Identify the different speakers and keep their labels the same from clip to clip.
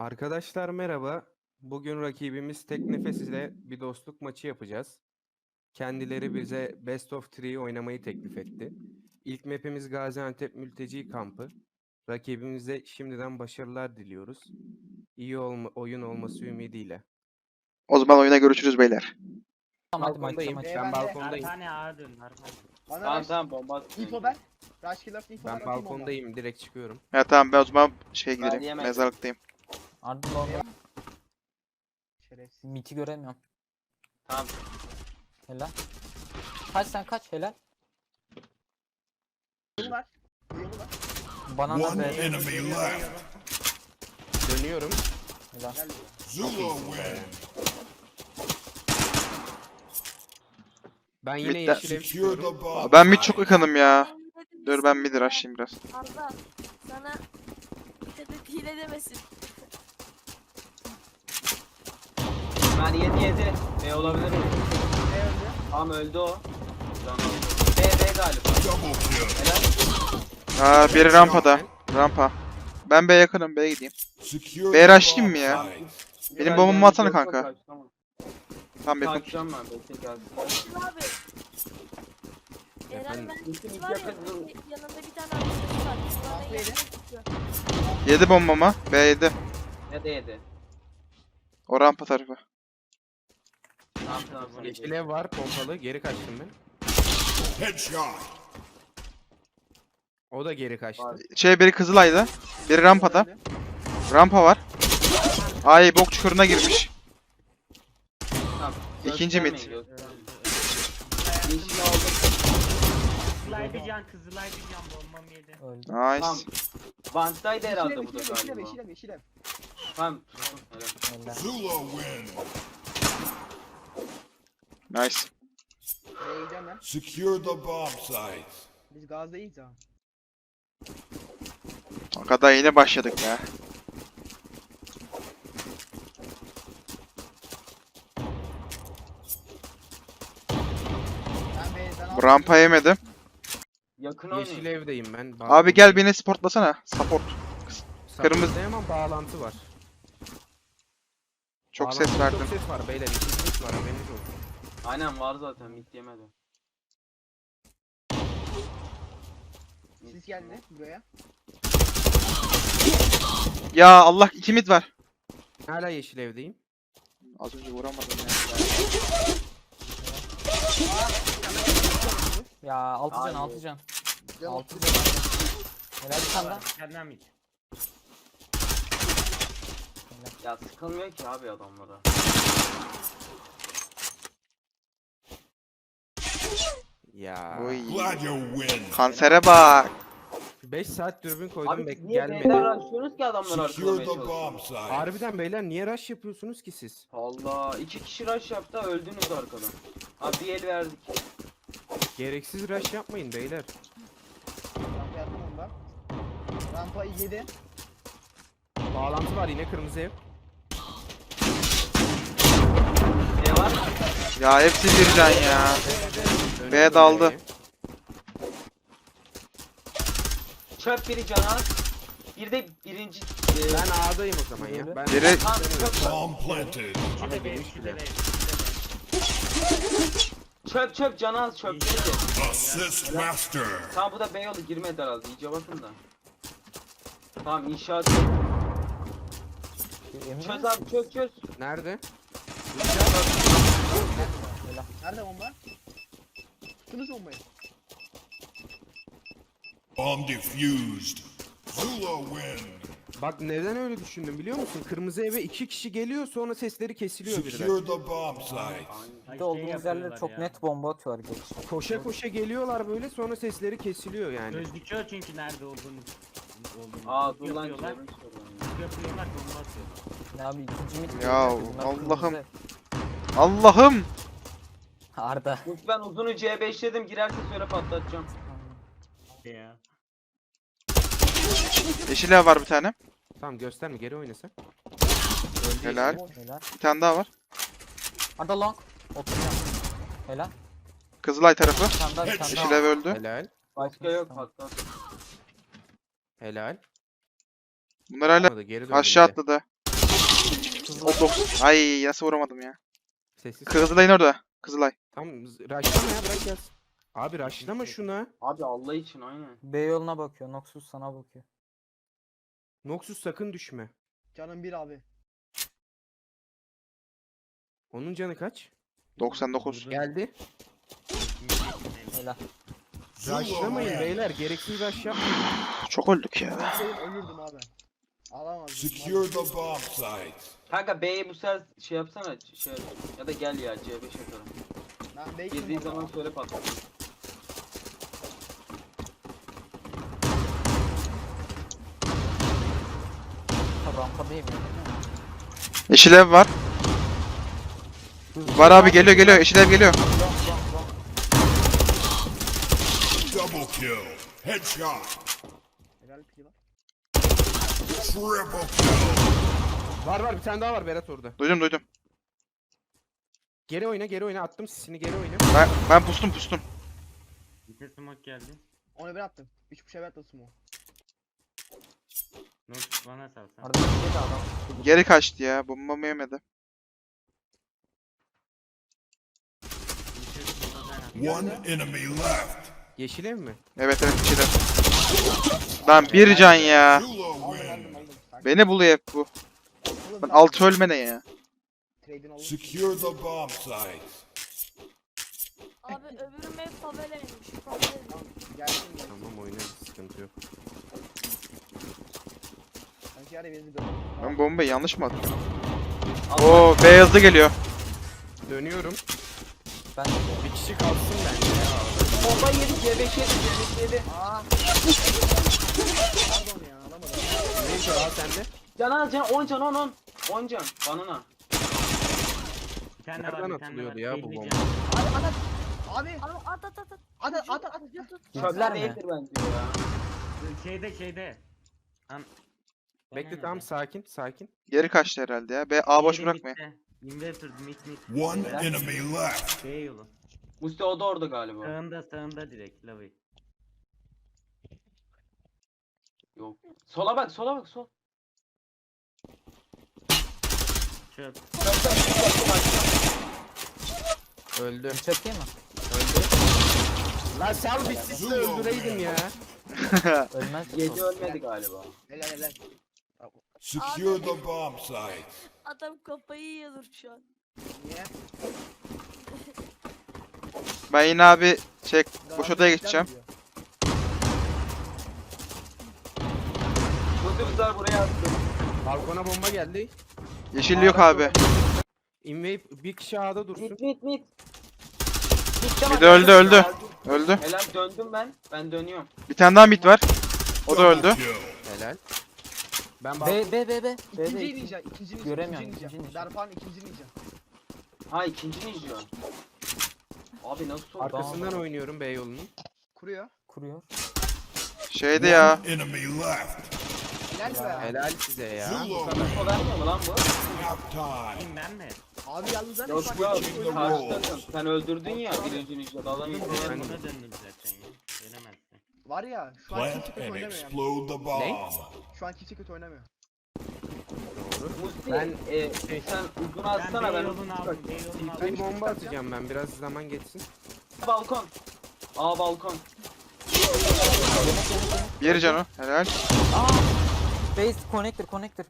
Speaker 1: Arkadaşlar merhaba. Bugün rakibimiz Tek Nefes ile bir dostluk maçı yapacağız. Kendileri bize Best of 3 oynamayı teklif etti. İlk map'imiz Gaziantep Mülteci Kampı. Rakibimize şimdiden başarılar diliyoruz. İyi olma, oyun olması ümidiyle.
Speaker 2: O zaman oyuna görüşürüz beyler.
Speaker 3: Tamam hadi
Speaker 1: Balkondayım.
Speaker 3: maç
Speaker 1: Ben balkondayım.
Speaker 4: Artane ağa dön. Artane.
Speaker 5: Bana
Speaker 6: Tamam
Speaker 5: rush-
Speaker 6: tamam bomba atın.
Speaker 5: info ver. Rush killer info ver.
Speaker 1: Ben
Speaker 5: atayım
Speaker 1: balkondayım. Direkt çıkıyorum.
Speaker 2: Ya tamam ben o zaman şeye
Speaker 6: Ben
Speaker 2: gidelim. Mezarlıktayım.
Speaker 3: Ardından longa
Speaker 5: Şerefsiz.
Speaker 3: miti göremiyorum.
Speaker 6: Tamam.
Speaker 3: Helal. Kaç sen kaç helal.
Speaker 5: Yolu var. Yolu var.
Speaker 3: Bana da be.
Speaker 7: enemy left.
Speaker 1: Dönüyorum.
Speaker 3: Helal.
Speaker 5: Gel buraya.
Speaker 7: Zula win.
Speaker 1: Ben yine
Speaker 2: Mid'den-
Speaker 7: Secure the bomb.
Speaker 2: Ben mid çok yakınım ya. Dur ben mid rushlayayım biraz.
Speaker 8: Allah sana dikkat hile demesin.
Speaker 6: Ben 7 7. B olabilir mi?
Speaker 5: Ne öldü?
Speaker 6: Tamam öldü o. Aldı. B B galiba. Helal.
Speaker 2: Aa biri rampada. Rampa. Ben B'ye yakınım B'ye gideyim. B'ye rushlayayım mı ya? Benim
Speaker 6: Ben
Speaker 2: bombamı atsana kanka. Tamam yakın.
Speaker 6: Kaçacağım ben bekle gelsin.
Speaker 8: Şimdi abi. Eren
Speaker 1: Efendim?
Speaker 8: ben
Speaker 6: İlk
Speaker 8: var ya
Speaker 6: yakın dur.
Speaker 8: yanında bir tane arkadaşı var. Bana
Speaker 5: Altı yedi.
Speaker 8: yakın tutuyor.
Speaker 2: Yedi bombama. B yedi.
Speaker 6: Ne de 7.
Speaker 2: O rampa tarafı.
Speaker 6: Tamam
Speaker 1: var pompalı. Geri kaçtım ben.
Speaker 7: Headshot.
Speaker 1: O da geri kaçtı.
Speaker 2: Şey biri Kızılay'da. Biri rampada. Rampa var. Ay bok çukuruna girmiş.
Speaker 6: Tamam.
Speaker 2: İkinci mid.
Speaker 6: Göstermeyin, göstermeyin. Yeşil aldım.
Speaker 4: Kızılay bir can, Kızılay bir can bombam yedi.
Speaker 3: Öldü.
Speaker 6: Tamam.
Speaker 2: Nice.
Speaker 6: Vanstaydı herhalde bu da galiba. Tamam. Helal.
Speaker 7: Zula win.
Speaker 2: Nice.
Speaker 5: Buraya gideceğim ben.
Speaker 7: Secure the bomb site.
Speaker 5: Biz gazdayız ha.
Speaker 2: O kadar yine başladık ya.
Speaker 5: Ben B'den
Speaker 2: Bu rampa yemedim.
Speaker 6: Yakın
Speaker 1: Yeşil
Speaker 6: oynayın.
Speaker 1: evdeyim ben.
Speaker 2: Abi gel beni sportlasana. Support. kırmızı-
Speaker 1: kırmızı. ama bağlantı var.
Speaker 2: Çok ses
Speaker 1: Bağlantıda
Speaker 2: verdim.
Speaker 1: Çok ses var beyler. İkinci var haberiniz olsun.
Speaker 6: Aynen var zaten mid yemedi.
Speaker 5: Siz geldi buraya.
Speaker 2: Ya Allah iki mid var.
Speaker 1: Hala yeşil evdeyim.
Speaker 2: Az önce vuramadım ya.
Speaker 3: Ya 6 can
Speaker 6: Hayır.
Speaker 3: 6 can. 6 can. Helal bir tane daha.
Speaker 4: Senden mid.
Speaker 6: Ya sıkılmıyor ki abi adamlara.
Speaker 1: Ya.
Speaker 2: Oy.
Speaker 7: Glad you win.
Speaker 2: Kansere bak.
Speaker 1: 5 saat dürbün koydum
Speaker 6: Abi
Speaker 1: bek
Speaker 6: niye
Speaker 1: gelmedi.
Speaker 6: B'den açıyorsunuz ki adamları arkalamaya.
Speaker 1: Harbiden beyler niye rush yapıyorsunuz ki siz?
Speaker 6: Allah iki kişi rush yaptı öldünüz arkadan. Abi bir el verdik.
Speaker 1: Gereksiz rush yapmayın beyler.
Speaker 5: Rampa yattım onda. Rampayı yedi.
Speaker 1: Bağlantı var yine kırmızı ev.
Speaker 6: Ne var?
Speaker 2: Ya hepsi bir can ya.
Speaker 1: Dönüyorum
Speaker 2: B'ye daldı.
Speaker 6: Çöp biri canavar. Bir de birinci... e,
Speaker 1: Ben A'dayım o zaman ya. Ben
Speaker 2: Biri
Speaker 6: Tamam çöp
Speaker 7: Bomb planted.
Speaker 4: B, ikisi de
Speaker 1: bile.
Speaker 4: B, B.
Speaker 6: çöp çöp canavar çöp biri de.
Speaker 7: Assist master.
Speaker 6: Tamam bu da B yolu girmedi herhalde iyice bakın da. Tamam inşaat çöz abi çöz çöz.
Speaker 1: Nerede?
Speaker 5: Nerede bomba? Tuttunuz bombayı.
Speaker 7: Bomb defused. Zula win.
Speaker 1: Bak neden öyle düşündüm biliyor musun? Kırmızı eve iki kişi geliyor sonra sesleri kesiliyor birden.
Speaker 7: Secure the bomb site.
Speaker 4: Ay,
Speaker 3: Bir de
Speaker 4: şey
Speaker 3: olduğumuz yerlere
Speaker 4: yapıyorlar
Speaker 3: çok
Speaker 4: ya.
Speaker 3: net bomba atıyorlar geç.
Speaker 1: Koşa koşa geliyorlar böyle sonra sesleri kesiliyor yani.
Speaker 4: Gözüküyor çünkü nerede olduğunu. olduğunu.
Speaker 6: Aa dur lan
Speaker 4: Yapıyorlar, yapıyorlar, bomba atıyorlar.
Speaker 3: Ne abi ikinci mid.
Speaker 2: Ya, Allah'ım. Allah'ım.
Speaker 3: Arda.
Speaker 6: Dur ben uzunu C5'ledim girerse söyle patlatacağım.
Speaker 4: Ya.
Speaker 2: Yeşil ev var bir tane.
Speaker 1: Tamam gösterme geri oynasın.
Speaker 2: Helal.
Speaker 3: Helal.
Speaker 2: Bir tane daha var.
Speaker 3: Arda long. 30 can. Helal.
Speaker 2: Kızılay tarafı.
Speaker 3: Bir tane daha bir tane
Speaker 2: Yeşil
Speaker 3: daha.
Speaker 2: ev öldü.
Speaker 1: Helal.
Speaker 6: Başka yok patlat.
Speaker 1: Helal.
Speaker 2: Bunlar hala
Speaker 1: geri döndü
Speaker 2: aşağı
Speaker 1: bir de.
Speaker 2: atladı.
Speaker 3: Kızıl.
Speaker 2: O 90. Ay nasıl vuramadım ya.
Speaker 1: Sessiz.
Speaker 2: Kızılay'ın orada. Kızılay.
Speaker 1: Tam rushlama ya bırak gelsin. Abi rushlama şuna.
Speaker 6: Abi Allah için aynen.
Speaker 3: B yoluna bakıyor. Noxus sana bakıyor.
Speaker 1: Noxus sakın düşme.
Speaker 5: Canım bir abi.
Speaker 1: Onun canı kaç?
Speaker 2: 99.
Speaker 1: Geldi.
Speaker 3: Helal.
Speaker 7: Wins.
Speaker 1: beyler. Gereksiz rush yapmayın.
Speaker 2: Çok öldük ya.
Speaker 5: Ölseydim ölürdüm abi. Alamazdım.
Speaker 7: Secure the bomb sites.
Speaker 6: Kanka B'ye bu sefer şey yapsana şey ya da gel ya C5 atalım.
Speaker 5: Ben
Speaker 6: Girdiğin zaman söyle patlat.
Speaker 3: Rampa değil mi?
Speaker 2: Yeşil ev var. Var abi geliyor geliyor. Yeşil ev geliyor.
Speaker 7: Double kill. Headshot.
Speaker 5: Helal pili var.
Speaker 7: Triple kill.
Speaker 1: Var var bir tane daha var Berat orada.
Speaker 2: Duydum duydum.
Speaker 1: Geri oyna geri oyna attım sisini geri oyna.
Speaker 2: Ben, ben pustum pustum.
Speaker 4: Bir smoke geldi.
Speaker 5: Onu ben attım. Üç bir şey attım smoke.
Speaker 4: Bana salsan.
Speaker 3: Arada bir şey de adam.
Speaker 2: Geri kaçtı ya. Bombamı yemedi.
Speaker 7: One enemy left.
Speaker 1: Yeşil ev mi?
Speaker 2: Evet evet yeşil ev. Lan bir can ya. Beni buluyor hep bu. Ben
Speaker 5: ben
Speaker 2: altı ölme ne ya.
Speaker 5: Trade'ini aldım.
Speaker 7: Secure the bomb sites.
Speaker 8: Abi öbürü ev faveleymiş. Favela
Speaker 5: Tamam, Gelsin gelsin.
Speaker 1: Tamam oynarız sıkıntı yok.
Speaker 5: Sanki yarı beni dön.
Speaker 2: Ben bombayı yanlış mı attım? Oo beyazlı geliyor.
Speaker 1: Dönüyorum.
Speaker 3: Ben
Speaker 1: Bir kişi kalsın bence ya.
Speaker 6: Bomba yedi C5 yedi C5 yedi.
Speaker 5: Aa. Pardon ya alamadım.
Speaker 1: Neyse al sende.
Speaker 6: Can al can 10 can 10 10. 10 can banana.
Speaker 4: Tane var
Speaker 1: Nereden
Speaker 4: bir tane
Speaker 1: atılıyordu
Speaker 4: var.
Speaker 1: ya bu
Speaker 4: Elli
Speaker 1: bomba?
Speaker 4: can.
Speaker 5: Abi at at. Abi
Speaker 8: Abi at at at at.
Speaker 5: at at
Speaker 6: Çöpler
Speaker 3: mi?
Speaker 6: değildir bence ya.
Speaker 4: Şeyde şeyde. Lan.
Speaker 1: Bekle tamam sakin sakin.
Speaker 2: Geri kaçtı herhalde ya. B A boş
Speaker 4: Diğeri
Speaker 2: bırakmayın.
Speaker 4: midde. Inverter mid mid.
Speaker 7: One enemy left.
Speaker 4: B yolu.
Speaker 6: Musti o da orada galiba.
Speaker 4: Sağında sağında direkt Lavi.
Speaker 6: Yok. Sola bak sola bak sol.
Speaker 4: Çöp.
Speaker 1: Öldü.
Speaker 3: Bıçak değil mi?
Speaker 1: Öldü. Lan sal bir sisle öldüreydim ya.
Speaker 3: Ölmez.
Speaker 6: Gece ölmedi galiba.
Speaker 5: Helal helal.
Speaker 7: Secure the bomb sites.
Speaker 8: Adam kafayı yiyordur şu an.
Speaker 5: Niye?
Speaker 2: Ben yine abi şey boş odaya geçeceğim.
Speaker 5: diyor.
Speaker 6: Mısırlar buraya attı.
Speaker 1: Balkona bomba geldi.
Speaker 2: Yeşil yok abi.
Speaker 1: Invade bir kişi A'da dursun.
Speaker 6: Mit mit mit.
Speaker 2: Bir de öldü, öldü. Öldü.
Speaker 6: Helal döndüm ben. Ben dönüyorum.
Speaker 2: Bir tane daha mid var. O da öldü.
Speaker 1: Helal. Ben bal-
Speaker 3: B B B B. B
Speaker 5: İkinci
Speaker 3: B.
Speaker 5: ninja, ikinci ninja,
Speaker 3: Göremiyorum,
Speaker 5: ikinci
Speaker 3: ikinci
Speaker 5: ninja.
Speaker 3: ninja.
Speaker 5: İkinci ninja.
Speaker 6: Ha ikinci ne izliyor? Abi nasıl oldu?
Speaker 1: Arkasından oynuyorum B yolunun.
Speaker 5: Kuruyor.
Speaker 3: Kuruyor.
Speaker 2: Şeydi ya.
Speaker 7: Enemy left.
Speaker 5: Helal be.
Speaker 1: Helal size ya.
Speaker 7: Zula
Speaker 6: Info vermiyor mu lan bu?
Speaker 7: Half time.
Speaker 4: Ben mi?
Speaker 5: Abi yalnız ben
Speaker 6: Yok
Speaker 5: bak-
Speaker 6: takım. Sen öldürdün ya birinci ninja'da adamı
Speaker 4: Ben.
Speaker 1: Ben-
Speaker 4: buna döndüm zaten ya. Dönemezsin.
Speaker 5: Var ya şu an
Speaker 7: Plant
Speaker 5: kimse kötü
Speaker 7: and
Speaker 5: oynamıyor yani.
Speaker 7: explode the bomb.
Speaker 5: Şu an kimse kötü oynamıyor.
Speaker 6: Musti
Speaker 1: Ben-
Speaker 6: e, sen uzun atsana
Speaker 4: Ben
Speaker 6: ben.
Speaker 4: yolunu aldım. B yolunu aldım.
Speaker 1: Bir bomba atacağım ben biraz zaman geçsin.
Speaker 6: Balkon. Aa balkon.
Speaker 2: Bir can o. Helal.
Speaker 3: Base connector connector.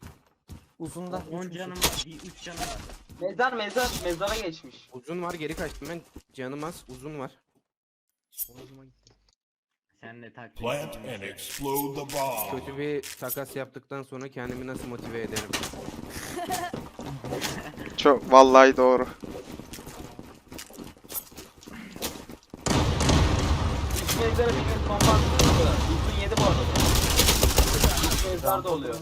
Speaker 3: Uzunda.
Speaker 4: 10 canım var. Bir 3 canım var.
Speaker 6: Mezar mezar mezara geçmiş.
Speaker 1: Uzun var geri kaçtım ben. Canım az uzun var.
Speaker 5: Hoşuma gitti.
Speaker 4: Sen de taktik.
Speaker 7: Plant and explode the bomb.
Speaker 1: Kötü bir takas yaptıktan sonra kendimi nasıl motive ederim.
Speaker 2: Çok vallahi doğru.
Speaker 6: Üç mezara bir gün bomba attı. Uzun yedi bu arada. Üç mezar da oluyor.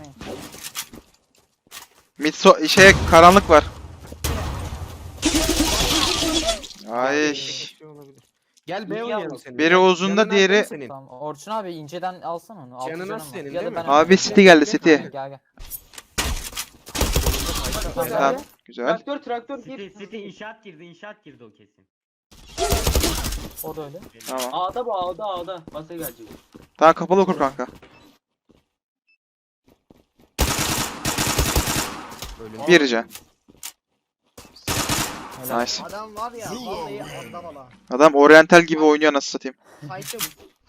Speaker 2: Mid so şey karanlık var. Ay.
Speaker 1: Şey olabilir. Gel B oynayalım senin.
Speaker 2: Biri uzunda,
Speaker 1: Canın
Speaker 2: diğeri-.
Speaker 3: Tamam. Orçun abi inceden alsana onu. Altı
Speaker 1: Canın
Speaker 3: canım
Speaker 1: az
Speaker 3: var.
Speaker 1: senin
Speaker 3: Ya da
Speaker 1: değil mi?
Speaker 3: ben
Speaker 2: Abi
Speaker 3: alayım.
Speaker 2: City geldi City.
Speaker 3: Gel gel.
Speaker 2: Tamam güzel.
Speaker 6: Traktör traktör gir.
Speaker 4: City inşaat girdi. inşaat girdi o kesin.
Speaker 3: O da öyle.
Speaker 2: Tamam.
Speaker 6: A'da bu A'da A'da. Basa gelecek.
Speaker 2: Daha kapalı okur kanka.
Speaker 1: Ölüm.
Speaker 2: Bir can. Nice.
Speaker 5: Adam var ya vallahi adam valla.
Speaker 2: Adam oriental gibi oynuyor nasıl satayım.
Speaker 5: Bu. Hayır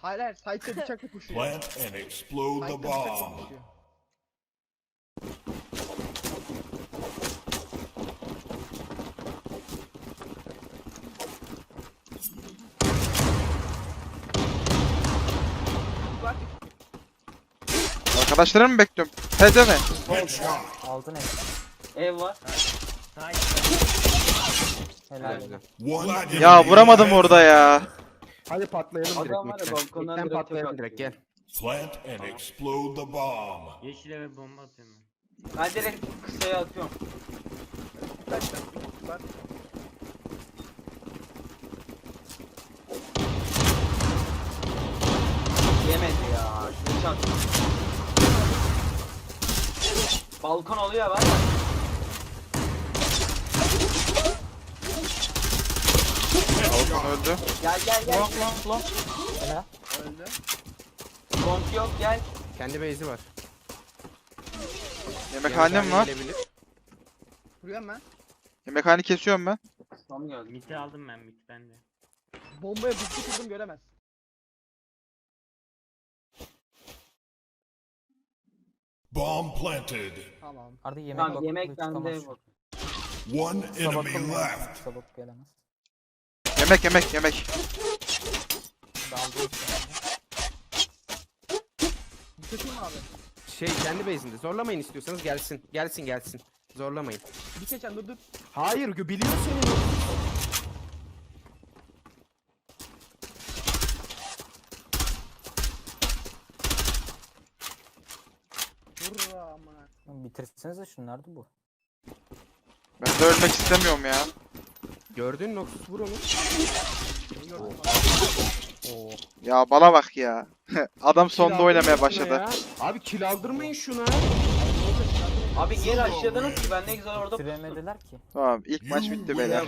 Speaker 5: hayır site'de bıçakla koşuyor.
Speaker 7: Plant and explode the
Speaker 5: bıçakla
Speaker 7: bomb.
Speaker 5: koşuyor. Bak
Speaker 2: Arkadaşlarımı mı bekliyorum? Hede mi?
Speaker 7: Headshot.
Speaker 3: Altın ev.
Speaker 6: Ev var.
Speaker 4: Sağ
Speaker 3: Helal.
Speaker 2: Ya vuramadım orada ya.
Speaker 1: Hadi patlayalım direkt.
Speaker 6: Adam var ya
Speaker 1: midden.
Speaker 6: balkondan
Speaker 1: Midden
Speaker 6: direkt
Speaker 1: patlayalım direkt gel.
Speaker 7: Plant and explode the bomb.
Speaker 4: Yeşil eve bomba atıyorum ben.
Speaker 6: Ben direkt kısaya atıyorum. Yemedi ya. Şunu çak. Balkon oluyor var ya.
Speaker 2: Balkon öldü.
Speaker 6: Gel gel gel.
Speaker 3: Long long long. Helal.
Speaker 5: Öldü.
Speaker 6: Long yok gel.
Speaker 1: Kendi base'i var.
Speaker 2: Yemekhanem
Speaker 1: Yanı
Speaker 2: var.
Speaker 1: gelebilir.
Speaker 5: Vuruyorum ben.
Speaker 2: Yemekhane kesiyorum ben.
Speaker 6: Tam geldi.
Speaker 4: Miti aldım ben mit bende.
Speaker 5: Bombaya buzlu kurdum göremez.
Speaker 7: Bomb planted.
Speaker 5: Tamam.
Speaker 3: Arda yemek
Speaker 6: Tamam yemek bende.
Speaker 7: One enemy left.
Speaker 3: Sabah gelemez.
Speaker 2: Yemek yemek yemek.
Speaker 3: İşte.
Speaker 5: Çekeyim abi.
Speaker 1: Şey kendi base'inde. Zorlamayın istiyorsanız gelsin. Gelsin gelsin. Zorlamayın.
Speaker 5: Bir keçen dur dur.
Speaker 1: Hayır gö- biliyor seni.
Speaker 5: Dur amına.
Speaker 3: Oğlum Bitirsenize şunu nerede bu?
Speaker 2: Ben de ölmek istemiyorum ya.
Speaker 1: Gördün Noxus vur onu.
Speaker 5: Beni gördün mü?
Speaker 3: Oo.
Speaker 2: Ya bana bak ya. Adam sonda oynamaya başladı.
Speaker 1: ya. Abi kill aldırmayın şuna.
Speaker 6: Abi gel aşağıdınız ki ben ne güzel orada
Speaker 3: Bitiremediler ki.
Speaker 2: Tamam ilk maç bitti beyler.